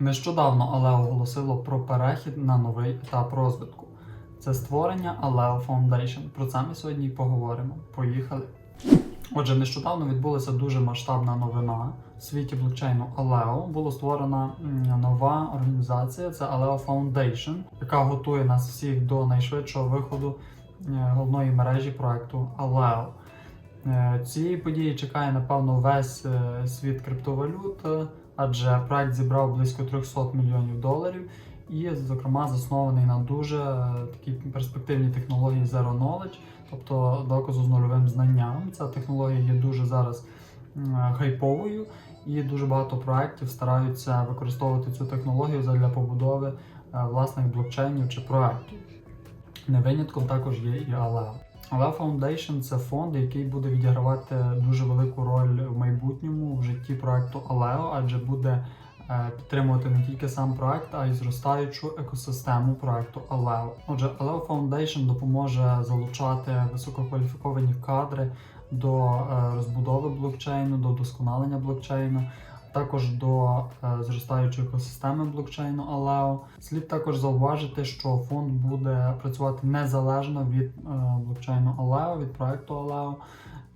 Нещодавно Алео оголосило про перехід на новий етап розвитку. Це створення Aleo Foundation. Про це ми сьогодні і поговоримо. Поїхали. Отже, нещодавно відбулася дуже масштабна новина. В світі блокчейну Aleo було створена нова організація. Це Aleo Foundation, яка готує нас всіх до найшвидшого виходу е, головної мережі проекту Aleo. Е, Цієї події чекає, напевно, весь е, світ криптовалют, адже проект зібрав близько 300 мільйонів доларів і, зокрема, заснований на дуже е, такій перспективній технології Zero Knowledge, тобто доказу з нульовим знанням. Ця технологія є дуже зараз хайповою, і дуже багато проєктів стараються використовувати цю технологію для побудови власних блокчейнів чи проєктів. Не винятком також є і Aleo. Aleo Foundation – це фонд, який буде відігравати дуже велику роль в майбутньому в житті проекту Aleo, адже буде е, підтримувати не тільки сам проект, а й зростаючу екосистему проекту Aleo. Отже, Aleo Foundation допоможе залучати висококваліфіковані кадри до е, розбудови блокчейну, до вдосконалення блокчейну. Також до е, зростаючої екосистеми блокчейну Aleo. Слід також зауважити, що фонд буде працювати незалежно від е, блокчейну Aleo, від проекту Aleo,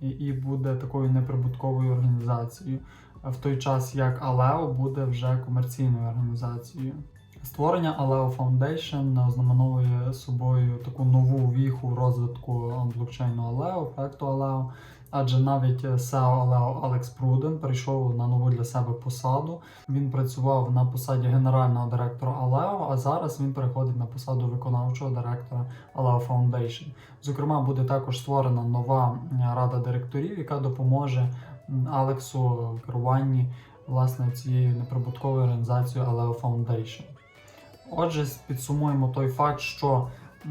і, буде такою неприбутковою організацією. В той час як Aleo буде вже комерційною організацією. Створення Aleo Foundation ознаменовує собою таку нову віху розвитку блокчейну Aleo, проекту Aleo. Адже навіть SEO Aleo Алекс Пруден перейшов на нову для себе посаду. Він працював на посаді генерального директора Aleo, а зараз він переходить на посаду виконавчого директора Aleo Foundation. Зокрема, буде також створена нова рада директорів, яка допоможе Алексу в керуванні власне цією неприбутковою організацією Aleo Foundation. Отже, підсумуємо той факт, що е,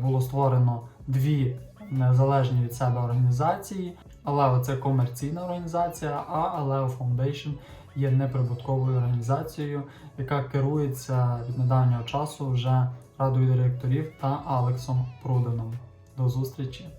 було створено дві незалежні від себе організації. але – це комерційна організація, а Aleo Foundation є неприбутковою організацією, яка керується від недавнього часу вже радою директорів та Алексом Пруденом. До зустрічі!